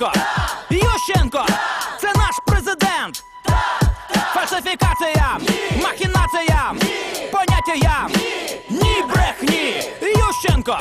Порошенко, Ющенко, це наш президент. Фальсифікація, махінація, поняття я, ні брехні, Ющенко.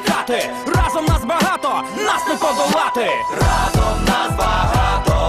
Чекати. Разом нас багато, нас не подолати. Разом нас багато.